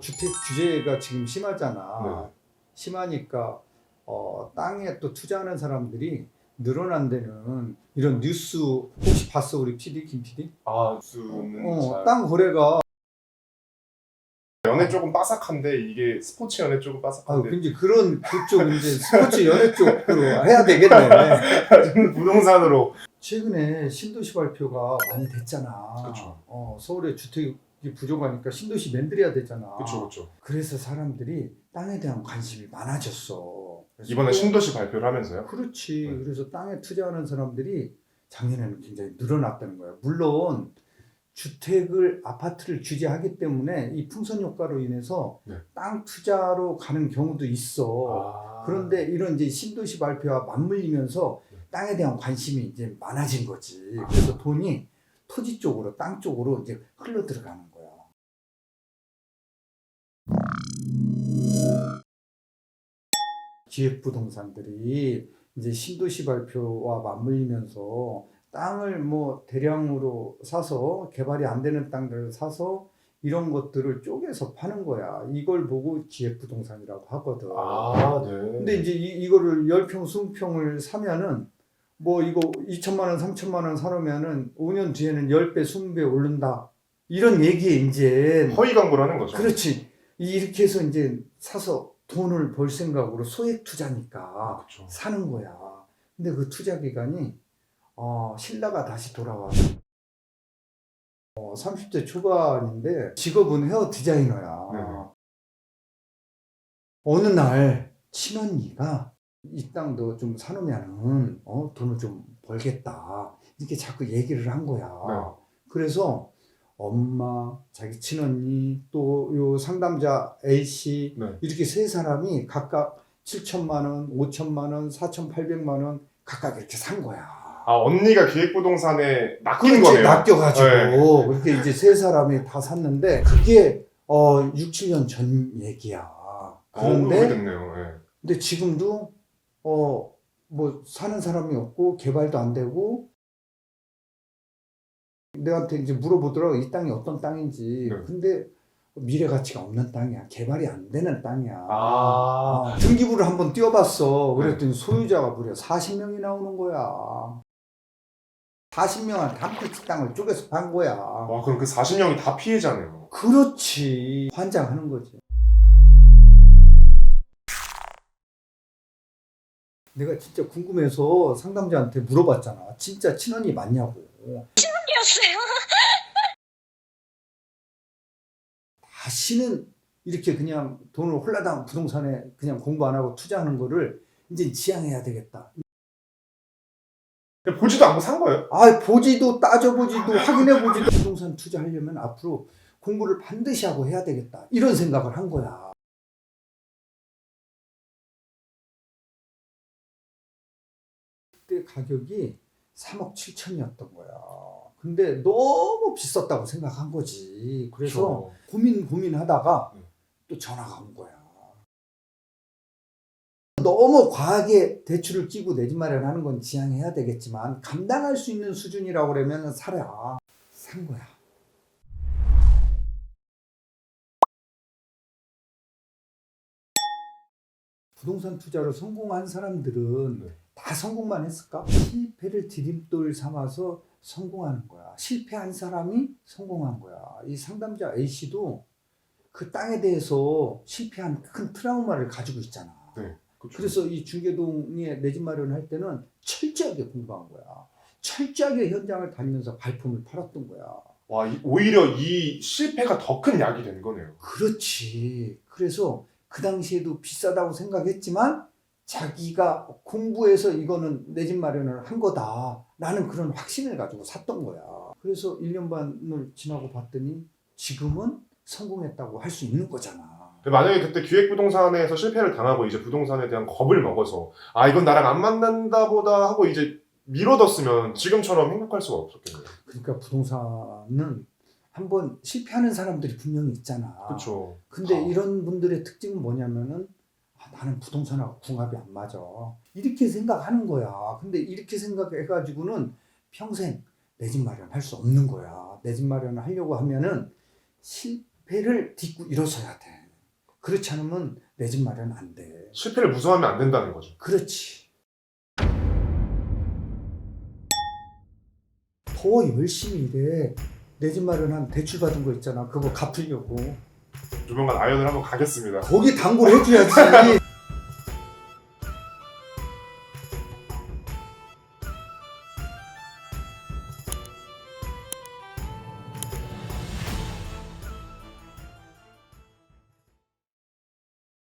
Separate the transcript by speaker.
Speaker 1: 주택 규제가 지금 심하잖아.
Speaker 2: 네.
Speaker 1: 심하니까 어, 땅에 또 투자하는 사람들이 늘어난 데는 이런 뉴스 혹시 봤어 우리 PD 김 PD?
Speaker 2: 아 수는
Speaker 1: 어,
Speaker 2: 잘
Speaker 1: 땅 거래가
Speaker 2: 연애 조금 빠삭한데 이게 스포츠 연애 조금
Speaker 1: 아,
Speaker 2: 빠삭한데
Speaker 1: 이제 그런 그쪽 이제 스포츠 연예 쪽으로 해야 되겠네.
Speaker 2: 저는 부동산으로
Speaker 1: 최근에 신도시 발표가 많이 됐잖아.
Speaker 2: 그쵸.
Speaker 1: 어, 서울에 주택 이 부족하니까 신도시 만들어야 되잖아.
Speaker 2: 그렇죠 그렇죠
Speaker 1: 그래서 사람들이 땅에 대한 관심이 많아졌어. 그래서
Speaker 2: 이번에
Speaker 1: 또-
Speaker 2: 신도시 발표를 하면서요
Speaker 1: 그렇지.
Speaker 2: 네.
Speaker 1: 그래서 땅에 투자하는 사람들이 작년에는 굉장히 늘어났다는 거야. 물론 주택을 아파트를 규제하기 때문에 이 풍선 효과로 인해서
Speaker 2: 네.
Speaker 1: 땅 투자로 가는 경우도 있어.
Speaker 2: 아.
Speaker 1: 그런데 이런 이제 신도시 발표와 맞물리면서
Speaker 2: 네.
Speaker 1: 땅에 대한 관심이 이제 많아진 거지. 그래서 돈이 토지 쪽으로 땅 쪽으로 이제 흘러 들어가는 거야. 기획 부동산들이 이제 신도시 발표와 맞물리면서 땅을 뭐 대량으로 사서 개발이 안 되는 땅들을 사서 이런 것들을 쪼개서 파는 거야. 이걸 보고 기획 부동산이라고 하거든.
Speaker 2: 아 네.
Speaker 1: 근데 이제 이, 이거를 10평, 20평을 사면은 뭐 이거 2천만 원, 3천만 원 사놓으면은 5년 뒤에는 10배, 20배 오른다. 이런 얘기에 이제
Speaker 2: 허위 광고를 하는 거죠
Speaker 1: 그렇지. 이렇게 해서 이제 사서 돈을 벌 생각으로 소액 투자니까
Speaker 2: 그렇죠
Speaker 1: 사는 거야. 근데 그 투자 기간이 어, 신라가 다시 돌아와. 어, 30대 초반인데 직업은 헤어 디자이너야.
Speaker 2: 네네.
Speaker 1: 어느 날 친언니가 이 땅도 좀 사놓으면은 어, 돈을 좀 벌겠다. 이렇게 자꾸 얘기를 한 거야.
Speaker 2: 네.
Speaker 1: 그래서 엄마, 자기 친언니, 또 요 상담자 A씨
Speaker 2: 네.
Speaker 1: 이렇게 세 사람이 각각 7천만 원, 5천만 원, 4,800만 원 각각 이렇게 산 거야.
Speaker 2: 아 언니가 기획부동산에 낚인 거네요
Speaker 1: 낚여가지고
Speaker 2: 네.
Speaker 1: 그렇게 이제 세 사람이 다 샀는데 그게 어 6, 7년 전 얘기야.
Speaker 2: 그런데
Speaker 1: 그런데
Speaker 2: 예.
Speaker 1: 근데 지금도 어 뭐 사는 사람이 없고 개발도 안 되고 내한테 이제 물어보더라고 이 땅이 어떤 땅인지.
Speaker 2: 네.
Speaker 1: 근데 미래 가치가 없는 땅이야. 개발이 안 되는 땅이야.
Speaker 2: 아
Speaker 1: 아, 등기부를 한번 띄워봤어. 그랬더니 소유자가 무려 40명이 나오는 거야. 40명한테 한 피치 땅을 쪼개서 판 거야.
Speaker 2: 와 그럼 그 40명이 다 피해자네요
Speaker 1: 그렇지. 환장하는 거지. 내가 진짜 궁금해서 상담자한테 물어봤잖아. 진짜 친언니 맞냐고.
Speaker 3: 이었어요.
Speaker 1: 다시는 이렇게 그냥 돈을 홀라당 부동산에 그냥 공부 안 하고 투자하는 거를 이제 지양해야 되겠다.
Speaker 2: 보지도 않고 산 거예요
Speaker 1: 아, 보지도 따져보지도 확인해보지도 부동산 투자하려면 앞으로 공부를 반드시 하고 해야 되겠다. 이런 생각을 한 거야. 가격이 3억 7천이었던 거야. 근데 너무 비쌌다고 생각한 거지. 그래서 고민 고민하다가
Speaker 2: 네.
Speaker 1: 또 전화가 온 거야. 너무 과하게 대출을 끼고 내 집 마련하는 건 지양해야 되겠지만 감당할 수 있는 수준이라고 그러면 사라. 산 거야. 부동산 투자로 성공한 사람들은
Speaker 2: 네.
Speaker 1: 다 성공만 했을까? 실패를 디딤돌 삼아서 성공하는 거야. 실패한 사람이 성공한 거야. 이 상담자 A씨도 그 땅에 대해서 실패한 큰 트라우마를 가지고 있잖아.
Speaker 2: 네 그렇죠.
Speaker 1: 그래서 이 중계동에 내 집 마련할 때는 철저하게 공부한 거야. 철저하게 현장을 다니면서 발품을 팔았던 거야.
Speaker 2: 와 이- 오히려 이 실패가 더 큰 약이 된 거네요
Speaker 1: 그렇지. 그래서 그 당시에도 비싸다고 생각했지만 자기가 공부해서 이거는 내 집 마련을 한 거다. 라는 그런 확신을 가지고 샀던 거야. 그래서 1년 반을 지나고 봤더니 지금은 성공했다고 할 수 있는 거잖아.
Speaker 2: 근데 만약에 그때 기획부동산에서 실패를 당하고 이제 부동산에 대한 겁을 먹어서 아 이건 나랑 안 맞는다 보다 하고 이제 미뤄뒀으면 지금처럼 행복할 수가 없었겠네요
Speaker 1: 그러니까 부동산은 한번 실패하는 사람들이 분명히 있잖아.
Speaker 2: 그렇죠
Speaker 1: 근데
Speaker 2: 아.
Speaker 1: 이런 분들의 특징은 뭐냐면은 아, 나는 부동산하고 궁합이 안 맞아. 이렇게 생각하는 거야. 근데 이렇게 생각해가지고는 평생 내 집 마련할 수 없는 거야. 내 집 마련을 하려고 하면은 배를 딛고 일어서야 돼. 그렇지 않으면 내 집 마련 안 돼.
Speaker 2: 실패를 무서워하면 안 된다는 거죠.
Speaker 1: 그렇지. 더 열심히 일해. 내 집 마련한 대출 받은 거 있잖아. 그거 갚으려고.
Speaker 2: 조만간 아연을 한번 가겠습니다.
Speaker 1: 거기 당구를 해줘야지.